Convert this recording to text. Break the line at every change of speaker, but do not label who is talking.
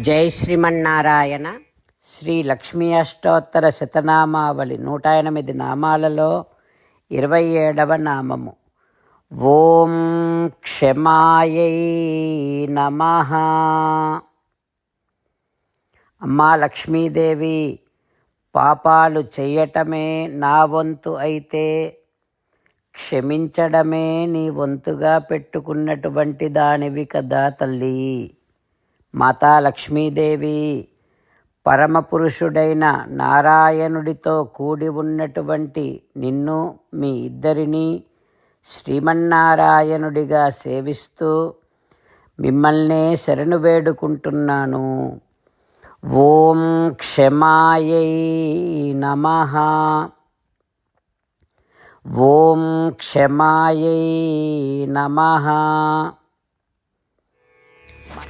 జై శ్రీమన్నారాయణ. శ్రీ లక్ష్మీ అష్టోత్తర శతనామావళి నూట ఎనిమిది నామాలలో ఇరవై ఏడవ నామము. ఓం క్షమాయై నమ. అమ్మా లక్ష్మీదేవి పాపాలు చెయ్యటమే నా వంతు అయితే క్షమించడమే నీ వంతుగా పెట్టుకున్నటువంటి దానివి కదా తల్లి. మాతా లక్ష్మీదేవి పరమపురుషుడైన నారాయణుడితో కూడి ఉన్నటువంటి నిన్ను మీ ఇద్దరిని శ్రీమన్నారాయణుడిగా సేవిస్తూ మిమ్మల్నే శరణు వేడుకుంటున్నాను. ఓం క్షమాయై నమ. ఓం క్షమాయై నమ.